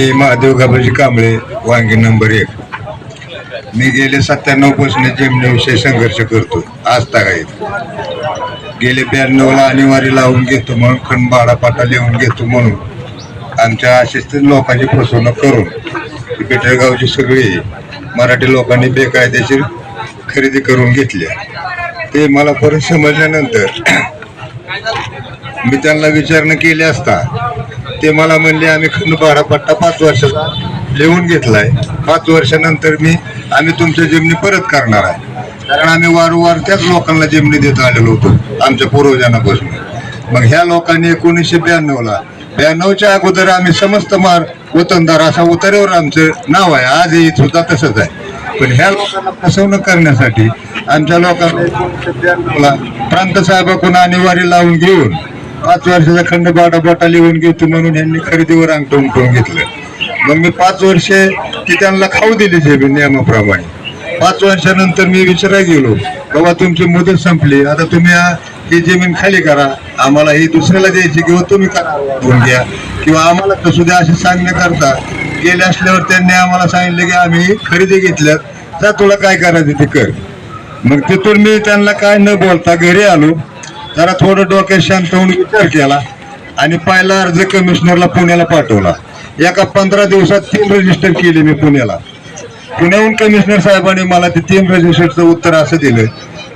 मी महादेव गाबाजी कांबळे वांगी नंबर एक. मी गेले सत्त्याण्णवपासून जेमण्याविषयी संघर्ष करतो. आज तागायत गेले ब्याण्णवला अनिवार्य लावून घेतो म्हणून खंडबाडा पाटा लिहून घेतो म्हणून. आमच्या अशीच लोकांची फसवणूक करून. ही पेटरगावची सगळी मराठी लोकांनी बेकायदेशीर खरेदी करून घेतल्या. ते मला परत समजल्यानंतर मी त्यांना विचारणा केली असता ते मला म्हणले आम्ही खंडबाडा पट्टा पाच वर्षाचा लिहून घेतलाय. पाच वर्षानंतर मी आम्ही तुमच्या जमिनी परत करणार आहे. कारण आम्ही वारंवार त्याच लोकांना जमिनी देत आलेलो होतो आमच्या पूर्वजांपासून. मग ह्या लोकांनी एकोणीसशे ब्याण्णवला ब्याण्णवच्या अगोदर आम्ही समस्त मार वतनदार असा उतार्यावर आमचं नाव आहे. आजही सुद्धा तसंच आहे. पण ह्या लोकांना फसवणूक करण्यासाठी आमच्या लोकांना ब्याण्णवला प्रांत साहेबाकडून अनिवार्य लावून घेऊन पाच वर्षाचा खंड बाटा बाटा लिहून घेतो म्हणून यांनी खरेदीवर अंगठ उमटून घेतलं. मग मी पाच वर्षे ती त्यांना खाऊ दिली जमीन नियमाप्रमाणे. पाच वर्षानंतर मी विचारायला गेलो बाबा तुमची मुदत संपली. आता तुम्ही ही जमीन खाली करा. आम्हाला ही दुसऱ्याला द्यायची किंवा तुम्ही करा घ्या? किंवा आम्हाला कसू द्या असे सांगण्याकरता गेले असल्यावर त्यांनी आम्हाला सांगितलं की आम्ही खरेदी घेतल्यात. तर तुला काय करायचं ते कर. मग तिथून मी त्यांना काय न बोलता घरी आलो. जरा थोडं डोक्यात शांत होऊन विचार केला आणि पहिला अर्ज कमिशनरला पुण्याला पाठवला. एका पंधरा दिवसात तीन रजिस्टर केले मी पुण्याला. पुण्याहून कमिशनर साहेबांनी मला ते तीन रजिस्टरचं उत्तर असं दिलं.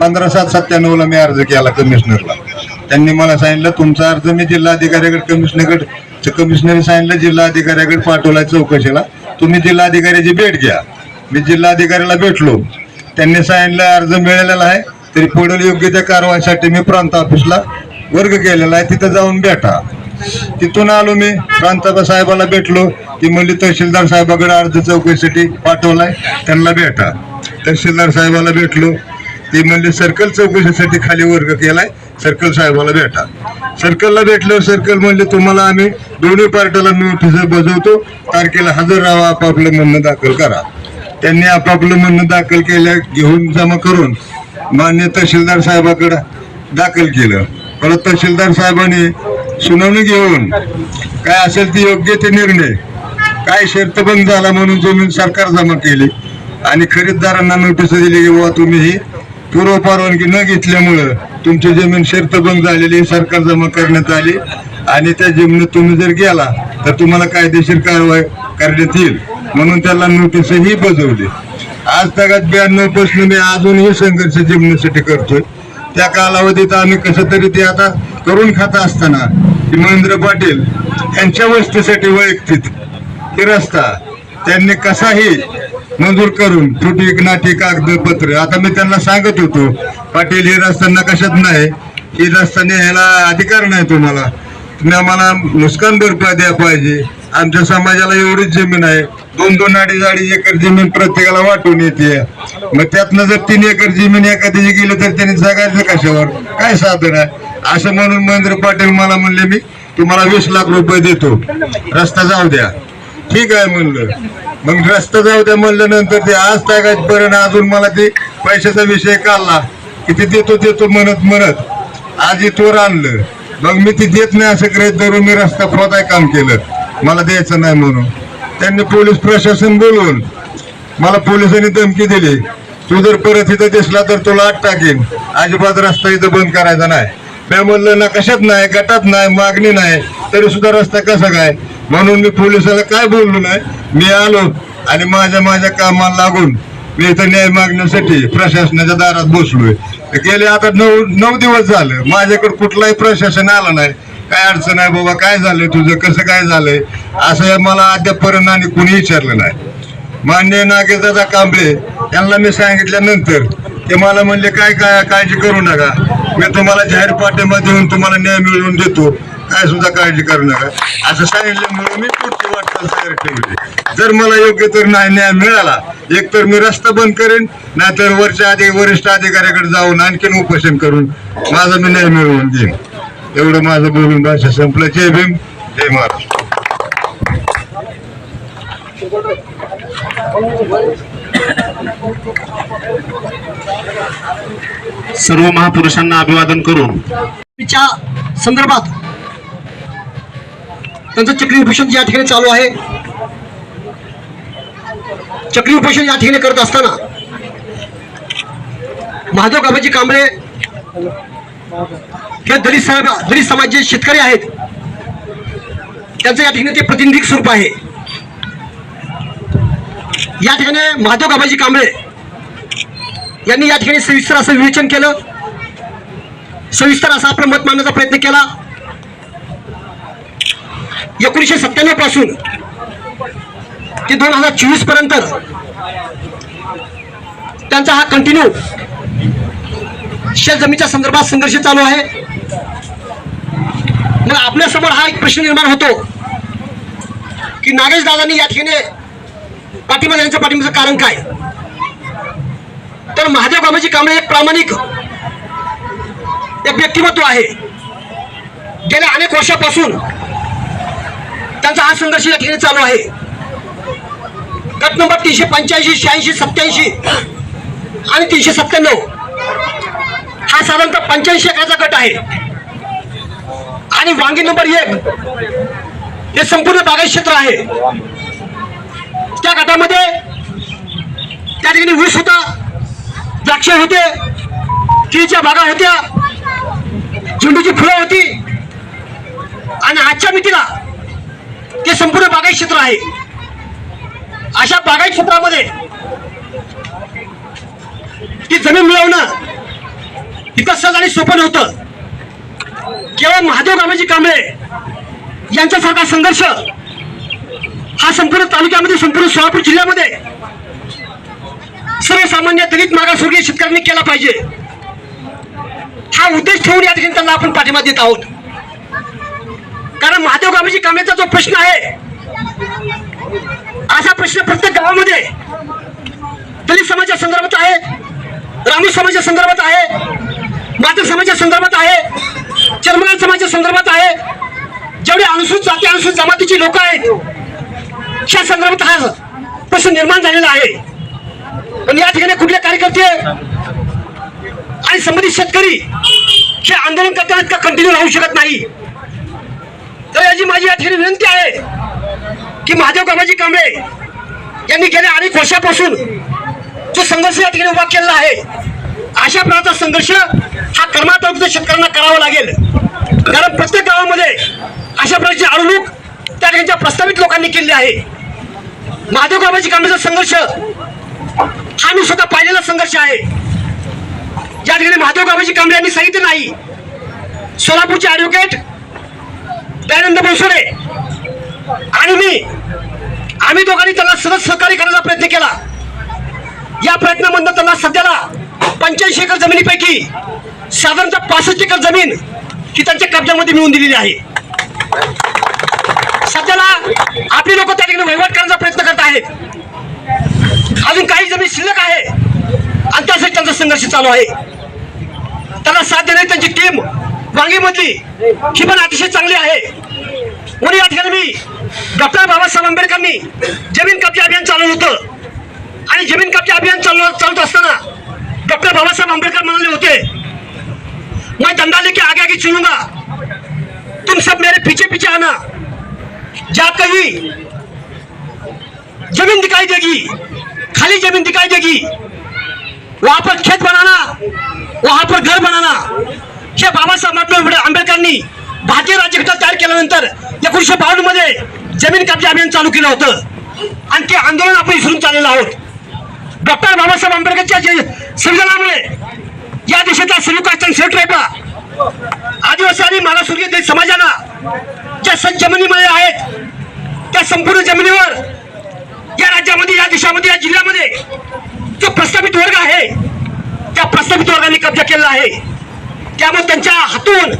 पंधरा सात सत्त्याण्णवला मी अर्ज केला कमिशनरला त्यांनी मला सांगितलं तुमचा अर्ज मी जिल्हाधिकाऱ्याकडे कमिशनरकडे कमिशनर सांगितलं जिल्हाधिकाऱ्याकडे पाठवला चौकशीला. तुम्ही जिल्हाधिकाऱ्याची भेट घ्या. मी जिल्हाधिकाऱ्याला भेटलो. त्यांनी सांगितलं अर्ज मिळालेला आहे. तरी पुढील योग्य त्या कारवाईसाठी मी प्रांत ऑफिसला वर्ग केलेला आहे. तिथं जाऊन भेटा. तिथून आलो मी. प्रांताबा साहेबाला भेटलो. ती म्हणली तहसीलदार साहेबाकडे अर्ज चौकशीसाठी पाठवलाय. त्यांना भेटा. तहसीलदार साहेबाला भेटलो. ती म्हणली सर्कल चौकशीसाठी खाली वर्ग केलाय. सर्कल साहेबाला भेटा. सर्कलला भेटल्यावर सर्कल म्हणले तुम्हाला आम्ही दोन्ही पार्ट्याला नोटीस बजवतो तारखेला हजर राहा. आपापलं म्हणणं दाखल करा. त्यांनी आपापलं म्हणणं दाखल केल्या घेऊन जमा करून मान्य तहसीलदार साहेबाकडे दाखल केलं. परत तहसीलदार साहेबांनी सुनावणी घेऊन काय असेल ती योग्य ते निर्णय काय शर्तबंद झाला म्हणून जमीन सरकार जमा केली आणि खरीददारांना नोटीस दिली की बाबा तुम्ही ही पूर्व परवानगी न घेतल्यामुळं तुमची जमीन शर्तबंद झालेली सरकार जमा करण्यात आली आणि त्या जमिनीत तुम्ही जर गेला तर तुम्हाला कायदेशीर कारवाई करण्यात येईल म्हणून त्याला नोटीसही बजवली. आज तगात ब्याण्णवपासून मी अजूनही संघर्ष जमिनीसाठी करतोय. त्या कालावधीत आम्ही कसं तरी ते आता करून खाता असताना महेंद्र पाटील यांच्या वस्तीसाठी वैयक्तिक हे रस्ता त्यांनी कसाही मंजूर करून त्रुटी नाटी कागदपत्र आता मी त्यांना सांगत होतो पाटील हे रस्ता नकाशात नाही ही रस्ता न्यायला अधिकार नाही तुम्हाला. तुम्ही आम्हाला नुकसान भरपाई द्या पाहिजे. आमच्या समाजाला एवढीच जमीन आहे. दोन दोन अडीच अडीच एकर जमीन प्रत्येकाला वाटून येते. मग त्यातनं जर तीन एकर जमीन एखाद्याची गेली तर त्यांनी जगायचं कशावर? काय साधन आहे? असं म्हणून महेंद्र पाटील मला म्हणले मी तुम्हाला वीस लाख रुपये देतो. रस्ता जाऊ द्या. ठीक आहे म्हणलं. मग रस्ता जाऊ द्या म्हणल्यानंतर ते आज तागायपर्यंत अजून मला ते पैशाचा विषय काढला. की ते देतो देतो म्हणत म्हणत आज इथवर आणलं. मग मी ती देत नाही असं करत धरून मी रस्ता खोदाय काम केलं. मला द्यायचं नाही म्हणून. त्यांनी पोलीस प्रशासन बोलवून मला पोलिसांनी धमकी दिली. तू जर परत इथं दिसला तर तुला आत टाकेन. अजिबात रस्ता इथं बंद करायचा नाही. मी म्हणलं ना कशात नाही? गटात नाही? मागणी नाही. तरी सुद्धा रस्ता कसा काय? म्हणून मी पोलिसाला काय बोललो नाही? मी आलो आणि माझ्या माझ्या कामाला लागून मी इथं न्याय मागण्यासाठी प्रशासनाच्या दारात बसलोय. गेले आता नऊ नऊ दिवस झालं. माझ्याकडे कुठलाही प्रशासन आलं नाही. काय अडचण आहे बाबा? काय झालंय तुझं? कसं काय झालंय? असं मला अद्यापपर्यंत आणि कुणी विचारलं नाही. मान्य नागेशदादा कांबळे यांना मी सांगितल्यानंतर ते मला म्हणले काय काय काळजी करू नका. मी तुम्हाला जाहीर पाठिंबा देऊन तुम्हाला न्याय मिळवून देतो. काय सुद्धा काळजी करू नका. असं सांगितल्यामुळे मी पुढची वाटचाल तयार ठेवली. जर मला योग्य तर नाही न्याय मिळाला एक तर मी रस्ता बंद करेन नाहीतर वरच्या अधिक वरिष्ठ अधिकाऱ्याकडे जाऊन आणखीन उपोषण करून माझा मी न्याय मिळवून देईन. एवढं माझं बोलून भाषा संपलं. जय भीम जय महाराष्ट्र सर्व महापुरुषांना अभिवादन करून संदर्भात त्यांचं चक्री उपोषण या ठिकाणी चालू आहे. चक्री उपोषण या ठिकाणी करत असताना महादेव गाबाजी कांबळे हे दलित साहेब दलित समाज जे शेतकरी आहेत. त्यांचं या ठिकाणी ते प्रतिनिधिक स्वरूप आहे. या ठिकाणी महादेव गाबाजी कांबळे यांनी या ठिकाणी सविस्तर असं विवेचन केलं. सविस्तर असं आपलं मत मांडण्याचा प्रयत्न केला. एकोणीसशे सत्त्याण्णवपासून ते दोन हजार चोवीसपर्यंत त्यांचा हा कंटिन्यू शेत जमीच्या संदर्भात संघर्ष चालू आहे. मग आपल्यासमोर हा एक प्रश्न निर्माण होतो की नागेश दादांनी या ठिकाणी पाठिंबा देण्याच्या पाठिंबाचं कारण काय? तर महादेव कामाची कांबळे एक प्रामाणिक एक व्यक्तिमत्व आहे. गेल्या अनेक वर्षापासून त्यांचा हा संघर्ष या ठिकाणी चालू आहे. गट नंबर तीनशे पंच्याऐंशी शहाऐंशी सत्याऐंशी आणि तीनशे सत्त्याण्णव. हा साधारणतः पंच्याऐंशी एकराचा गट आहे. आणि वांगी नंबर एक हे संपूर्ण बागायत क्षेत्र आहे. त्या गटामध्ये त्या ठिकाणी ऊस होता द्राक्ष होते केळीच्या बागा होत्या झेंडूची फुलं होती. आणि आजच्या मितीला ते संपूर्ण बागायत क्षेत्र आहे. अशा बागायत क्षेत्रामध्ये ती जमीन मिळवणं इतकं सहज आणि सोपं नव्हतं केवळ महादेव गामाजी कांबळे यांच्यासारखा संघर्ष हा संपूर्ण तालुक्यामध्ये संपूर्ण सोलापूर जिल्ह्यामध्ये सर्वसामान्य दलित मागासवर्गीय शेतकऱ्यांनी केला पाहिजे. हा उद्देश ठेवून या ठिकाणी त्यांना आपण पाठिंबा देत आहोत. कारण महादेव गावाची कामेचा जो प्रश्न आहे असा प्रश्न प्रत्येक गावामध्ये दलित समाजाच्या संदर्भात आहे रामी समाजाच्या संदर्भात आहे मात्र समाजाच्या संदर्भात आहे. चर्मगान समाजाच्या संदर्भात आहे. जेवढे अनुसूचित जाती अनुसूचित जमातीची लोक आहेत ह्या संदर्भात हा प्रश्न निर्माण झालेला आहे. पण या ठिकाणी कुठले कार्यकर्ते आणि संबंधित शेतकरी हे आंदोलन करताना इतका कंटिन्यू राहू शकत नाही. तर याची माझी या ठिकाणी विनंती आहे की महादेव कामाजी कांबळे यांनी गेल्या अनेक वर्षापासून जो संघर्ष या ठिकाणी उभा केलेला आहे अशा प्रकारचा संघर्ष हा कर्मातृप्त शेतकऱ्यांना करावा लागेल. कारण प्रत्येक गावामध्ये अशा प्रकारची अडवणूक त्या ठिकाणच्या प्रस्तावित लोकांनी केली आहे. महादेव गाबाजी कांबळेचा संघर्ष हा मी स्वतः पाहिलेला संघर्ष आहे. ज्या ठिकाणी महादेव गावाची कांबळे यांनी सांगितलं नाही सोलापूरचे ऍडव्होकेट दयानंद बनसोडे आणि मी आम्ही दोघांनी त्यांना सतत सहकार्य करण्याचा प्रयत्न केला. या प्रयत्नामधनं त्यांना सध्याला पंच्याऐंशी एकर जमिनीपैकी साधारणतः पासष्ट एकर जमीन ही त्यांच्या कब्जामध्ये मिळवून दिलेली आहे. सध्याला आपली लोक त्या ठिकाणी वहिवाट करण्याचा प्रयत्न करत आहेत. अजून काही जमीन शिल्लक आहे आणि त्यासाठी त्यांचा संघर्ष चालू आहे. त्यांना साथ देण्याची त्यांची टीम वांगीमधली ही पण अतिशय चांगली आहे. म्हणून या ठिकाणी मी डॉक्टर बाबासाहेब आंबेडकरांनी जमीन कब्जा अभियान चालवलं होतं. आणि जमीन कब्जा अभियान चालू चालत असताना बाबासाहेब आंबेडकर म्हणाले होते मैं डंडा लेके आगे आगे चलूंगा। तुम सब मेरे पीछे पीछे आना। जा कहीं जमीन दिखाई देगी खाली जमीन दिखाई देगी। वहां पर खेत बनाना वहां पर घर बनाना। हे बाबासाहेब आंबेडकरांनी भारतीय राज्यघटना तयार केल्यानंतर एकोणीसशे बावन्नमध्ये जमीन कब्जा अभियान चालू केलं होतं. आणि ते आंदोलन आपण विसरून चाललेलं आहोत. डॉक्टर बाबासाहेब आंबेडकरच्या जे संविधानामुळे या देशातल्या सेलू शेट आदिवासी आणि मागासवर्गीय समाजाला ज्या सत जमिनीमध्ये आहेत त्या संपूर्ण जमिनीवर या राज्यामध्ये या देशामध्ये या जिल्ह्यामध्ये जो प्रस्थापित वर्ग आहे त्या प्रस्थापित वर्गाने कब्जा केलेला आहे. त्यामुळे त्यांच्या हातून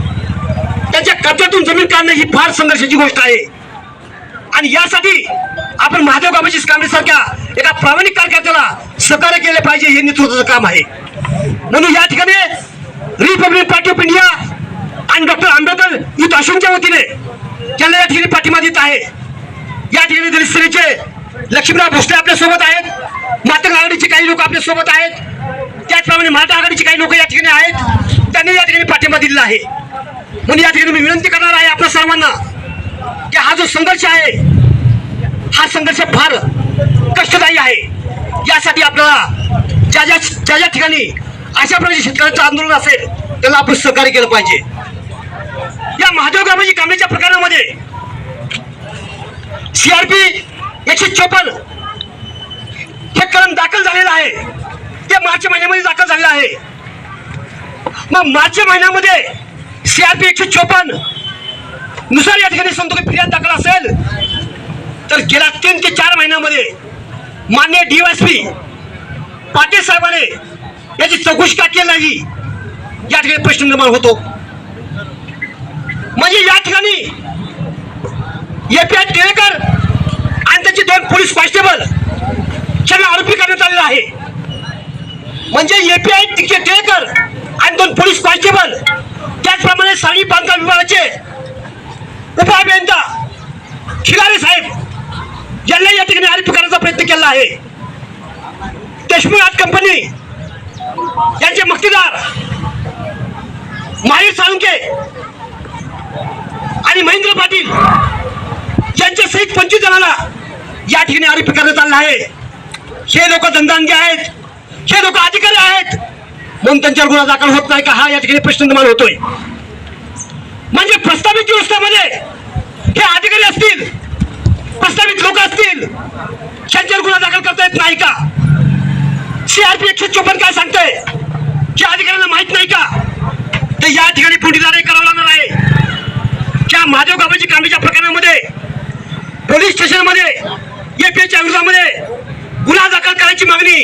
त्यांच्या कब्जातून जमीन काढणं ही फार संघर्षाची गोष्ट आहे. आणि यासाठी आपण महादेव गाबाजी कांबळे सारख्या एका प्रामाणिक कार्यकर्त्याला सहकार्य केले पाहिजे हे नेतृत्वाचं काम आहे. म्हणून या ठिकाणी रिपब्लिक पार्टी ऑफ इंडिया आणि डॉक्टर आंबेडकर युथ अशोकच्या वतीने त्यांना या ठिकाणी पाठिंबा देत आहे. या ठिकाणी दलित सेनेचे लक्ष्मीराव भोसले आपल्यासोबत आहेत. मातंग आघाडीचे काही लोक आपल्यासोबत आहेत. त्याचप्रमाणे मराठा आघाडीचे काही लोक या ठिकाणी आहेत. त्यांनी या ठिकाणी पाठिंबा दिलेला आहे. म्हणून या ठिकाणी मी विनंती करणार आहे आपल्या सर्वांना की हा जो संघर्ष आहे हा संघर्ष फार कष्टदायी आहे. यासाठी आपल्याला ज्या ज्या ज्या ज्या ठिकाणी अशा प्रकारचे शेतकऱ्यांचं आंदोलन असेल त्याला आपण सहकार्य केलं पाहिजे. या महादेव गावाची कामेच्या प्रकरणामध्ये सीआरपी एकशे चोपन्न हे कलम दाखल झालेलं आहे. ते मार्च महिन्यामध्ये दाखल झालेलं आहे. मग मार्च महिन्यामध्ये सीआरपी एकशे चोपन्न नुसार या ठिकाणी सांगतो की फिर्याद दाखल असेल तर गेल्या तीन ते चार महिन्यामध्ये मान्य डीवायसपी पाटील साहेबाने याची चौकशी का केली नाही? या ठिकाणी प्रश्न निर्माण होतो. म्हणजे या ठिकाणी एपीआय टिळेकर आणि त्याचे दोन पोलीस कॉन्स्टेबल त्यांना आरोपी करण्यात आलेला आहे. म्हणजे एपीआय टिळेकर आणि दोन पोलीस कॉन्स्टेबल त्याचप्रमाणे साडी बांधकाम विभागाचे उपअभियंता खिलारी साहेब यांना या ठिकाणी आरोपी करण्याचा प्रयत्न केला आहे देशमुख आर्ट कंपनी यांचे मक्तेदार माहीर साळुंके आणि महेंद्र पाटील यांच्या सहित पंचवीस जणांना या ठिकाणी आरोपी करण्यात आला आहे. हे लोक धंदांगे आहेत हे लोक अधिकारी आहेत. म्हणून त्यांच्यावर गुन्हा दाखल होत नाही का? हा या ठिकाणी प्रश्न निर्माण होतोय. म्हणजे प्रस्तावित व्यवस्थेमध्ये हे अधिकारी असतील प्रस्तावित लोक असतील त्यांच्यावर गुन्हा दाखल करता येत नाही का? सीआरपी एकशे चोपन्न काय सांगतंय? की अधिकाऱ्यांना माहीत नाही का? तर या ठिकाणी पुढील करावं लागणार आहे. त्या महादेव गावाची कांबीच्या प्रकरणामध्ये पोलीस स्टेशनमध्ये एपीएच्या विरोधामध्ये गुन्हा दाखल करायची मागणी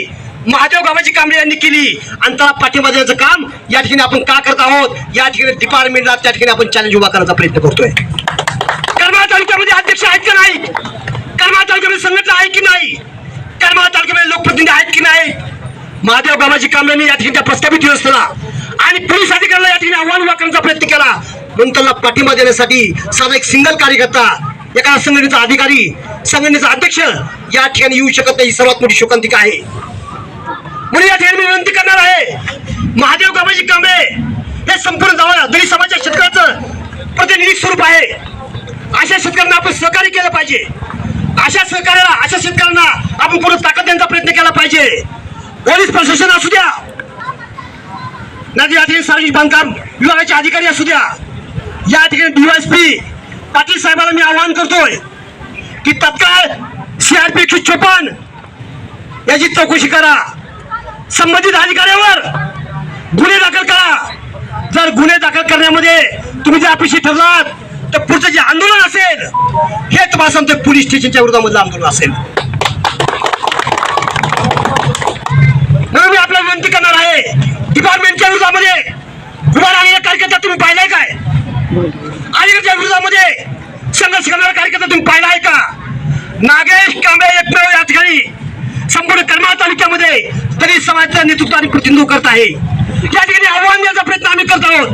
महादेव गावाची कांबळे यांनी केली. आणि त्याला पाठिंबा देण्याचं काम या ठिकाणी आपण का करत आहोत? या ठिकाणी डिपार्टमेंटला त्या ठिकाणी आपण चॅलेंज उभा करण्याचा प्रयत्न करतोय. करमाळा तालुक्यामध्ये अध्यक्ष आहेत का नाही? करमाळा तालुक्यामध्ये संघटना आहे की नाही? करमाळा तालुक्यामध्ये लोकप्रतिनिधी आहेत की नाही? महादेव बाबाजी कांबळेंनी या ठिकाणी त्या प्रस्तावित व्यवस्थेला आणि पोलीस अधिकाऱ्याला या ठिकाणी आव्हान उभा करण्याचा प्रयत्न केला. म्हणून त्यांना पाठिंबा देण्यासाठी साधा एक सिंगल कार्यकर्ता एका संघटनेचा अधिकारी संघटनेचा अध्यक्ष या ठिकाणी येऊ शकत नाही. ही सर्वात मोठी शोकांतिका आहे. म्हणून या ठिकाणी मी विनंती करणार आहे. महादेव बाबाजी कांबळे हे संपूर्ण गावा दलित समाजाच्या शेतकऱ्याचं प्रतिनिधी स्वरूप आहे. अशा शेतकऱ्यांना आपण सहकार्य केलं पाहिजे. अशा सहकार्याला अशा शेतकऱ्यांना आपण पूर्ण ताकद देण्याचा प्रयत्न केला पाहिजे. पोलीस प्रशासन असू द्या. नदी या सार्वजनिक बांधकाम विभागाचे अधिकारी असू द्या. या ठिकाणी डीवायसपी पाटील साहेबांना मी आवाहन करतोय की तत्काळ सीआरपी एकशे चोपन्न याची चौकशी करा. संबंधित अधिकाऱ्यावर गुन्हे दाखल करा. जर गुन्हे दाखल करण्यामध्ये तुम्ही जर अपेक्षित ठरलात तर पुढचं जे आंदोलन असेल हे तुम्हाला सांगतोय पोलीस स्टेशनच्या विरोधामधलं आंदोलन असेल. म्हणून मी आपल्याला विनंती करणार आहे डिपार्टमेंटच्या विरोधामध्ये गुन्हा राहिलेला कार्यकर्ता तुम्ही पाहिलाय काय? अलीकडच्या विरोधामध्ये संघर्ष करणारा कार्यकर्ता तुम्ही पाहिला आहे का? नागेश कांबळे एकमेव या ठिकाणी संपूर्ण करमाळा तालुक्यामध्ये दलित समाजाचं नेतृत्व आणि प्रतिनिधित्व करत आहे. या ठिकाणी आव्हान देण्याचा प्रयत्न आम्ही करत आहोत.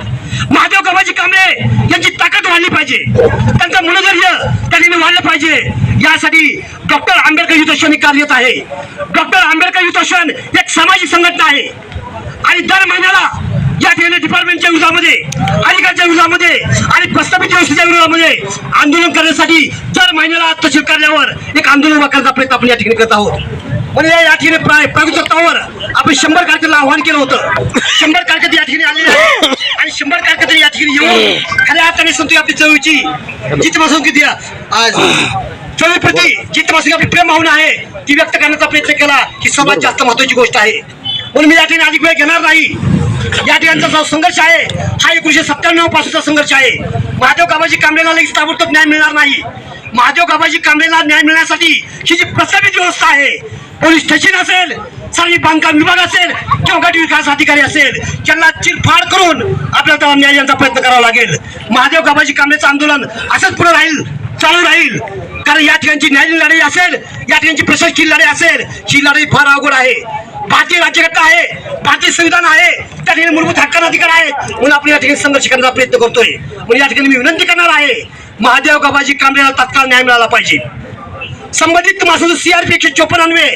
महादेव गावाची कांबळे यांची ताकद वाढली पाहिजे. त्यांचं मनोधैर्य त्या ठिकाणी वाढलं पाहिजे. यासाठी डॉक्टर आंबेडकर युथोशन कार्यरत आहे. डॉक्टर आंबेडकर युथोशन एक सामाजिक संघटना आहे. आणि दर महिन्याला या ठिकाणी डिपार्टमेंटच्या विरोधामध्ये अधिकाऱ्यांच्या विरोधामध्ये आणि प्रस्तावित व्यवस्थेच्या विरोधामध्ये आंदोलन करण्यासाठी दर महिन्याला तहसील कार्यालयावर एक आंदोलन उभा करण्याचा प्रयत्न आपण या ठिकाणी करत आहोत. म्हणजे या ठिकाणी प्राय प्रगत आपण शंभर कार्यकर्त्याला आव्हान केलं होतं. शंभर कार्यकर्ते या ठिकाणी आलेले आहेत. आणि शंभर कार्यकर्ते या ठिकाणी येऊन खऱ्या अर्थाने सांगतो आपली चळवळीची जित बसून किती आज चळवळीप्रती जित बसून आपली प्रेम भावना आहे ती व्यक्त करण्याचा प्रयत्न केला ही सर्वात जास्त महत्वाची गोष्ट आहे. म्हणून मी या ठिकाणी अधिक वेळ घेणार नाही. या ठिकाणचा जो संघर्ष आहे हा एकोणीशे सत्त्याण्णव पासूनचा संघर्ष आहे. महादेव गावाची कांबळेला लगेच ताबडतोब न्याय मिळणार नाही. महादेव गावाची कांबळेला न्याय मिळण्यासाठी ही जी प्रस्तावित व्यवस्था आहे पोलीस स्टेशन असेल सार्वजनिक बांधकाम विभाग असेल किंवा गट विकास अधिकारी असेल त्यांना चिरफाड करून आपल्याला न्याय यांचा प्रयत्न करावा लागेल. महादेव गाबाजी कांबळेचं आंदोलन असंच पुढे राहील चालू राहील. कारण या ठिकाणची न्यायालयीन लढाई असेल या ठिकाणची प्रशासकीय लढाई असेल ही लढाई फार अवघड आहे. भारतीय राज्यघटना आहे भारतीय संविधान आहे त्या ठिकाणी मूलभूत हक्कांना अधिकार आहे म्हणून आपण या ठिकाणी संघर्ष करण्याचा प्रयत्न करतोय. म्हणून या ठिकाणी मी विनंती करणार आहे महादेव गाबाजी कांबळेला तात्काळ न्याय मिळाला पाहिजे. संबंधित मासूद सीआरपी एकशे चोपन्न अन्वे.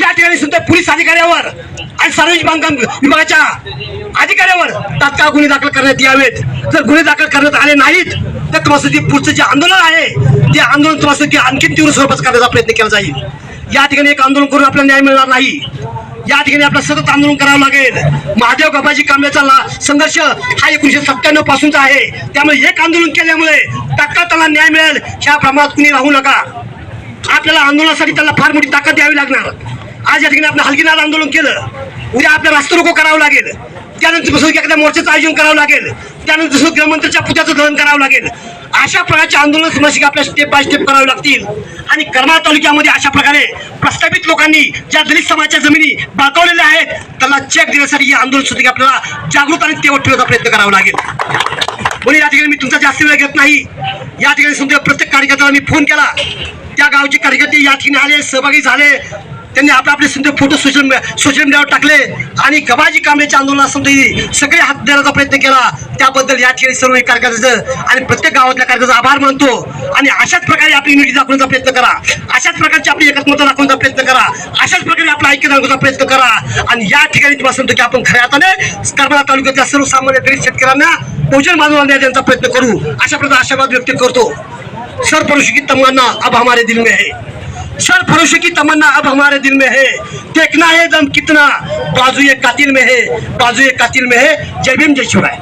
या ठिकाणी सुद्धा पोलीस अधिकाऱ्यावर आणि सार्वजनिक बांधकाम विभागाच्या अधिकाऱ्यावर तात्काळ गुन्हे दाखल करण्यात यावेत. जर गुन्हे दाखल करण्यात आले नाहीत तर तुम्हाला पुढचं जे आंदोलन आहे ते आंदोलन तुम्हाला आणखी तीव्र स्वरूपात करण्याचा प्रयत्न केला जाईल. या ठिकाणी एक आंदोलन करून आपल्याला न्याय मिळणार नाही. या ठिकाणी आपल्याला सतत आंदोलन करावं लागेल. महादेव बाबाजी कांबळेचा संघर्ष हा एकोणीशे सत्त्याण्णव पासूनचा आहे. त्यामुळे एक आंदोलन केल्यामुळे तात्काळ त्याला न्याय मिळेल. ह्या प्रमाणात कुणी राहू नका. आपल्याला आंदोलनासाठी त्याला फार मोठी ताकद द्यावी लागणार. आज या ठिकाणी आपण हलगीनाथ आंदोलन केलं. उद्या आपल्याला रास्ता रोको करावं लागेल. त्यानंतर दुसरं एखाद्या मोर्चाचं आयोजन करावं लागेल. त्यानंतर दुसरं गृहमंत्र्याच्या पुत्याचं दहन करावं लागेल. अशा प्रकारचे आंदोलन समस्या आपल्या स्टेप बाय स्टेप करावे लागतील. आणि करमाळ तालुक्यामध्ये अशा प्रकारे प्रस्थापित लोकांनी ज्या दलित समाजाच्या जमिनी बळकावलेल्या आहेत त्याला चेक देण्यासाठी हे आंदोलन सुद्धा आपल्याला जागृत आणि तेवट ठेवण्याचा प्रयत्न करावा लागेल. म्हणून या ठिकाणी मी तुमचा जास्त वेळ घेत नाही. या ठिकाणी समजा प्रत्येक कार्यकर्त्याला मी फोन केला. त्या गावचे कार्यकर्ते या ठिकाणी आले सहभागी झाले. त्यांनी आपले आपले समजा फोटो सोशल सोशल मीडियावर टाकले. आणि गबाजी कांबळेच्या आंदोलनात सगळे हात देण्याचा प्रयत्न केला. त्याबद्दल या ठिकाणी सर्व कार्यकर्त्याचं आणि प्रत्येक गावातल्या कार्यकर्त्याचा आभार मानतो. आणि अशाच प्रकारे आपली युनिटी दाखवण्याचा प्रयत्न करा. अशाच प्रकारची आपली एकात्मता दाखवण्याचा प्रयत्न करा. अशाच प्रकारे आपला ऐक्य दाखवण्याचा प्रयत्न करा. आणि या ठिकाणी तुम्हाला सांगतो की आपण खऱ्या अर्थाने करमाळा तालुक्यातल्या सर्वसामान्य गरीब शेतकऱ्यांना भोजन बांधून देण्याचा प्रयत्न करू. अशा प्रकारे आशावाद व्यक्त करतो. सर परुष की तमन्ना अब हमारे दिल में है। सर फरोश की तमन्ना अब हमारे दिल में है। देखना है दम कितना। बाजू ये कातिल में है। बाजू ये कातिल में है। जय भीम, जय शिवराय।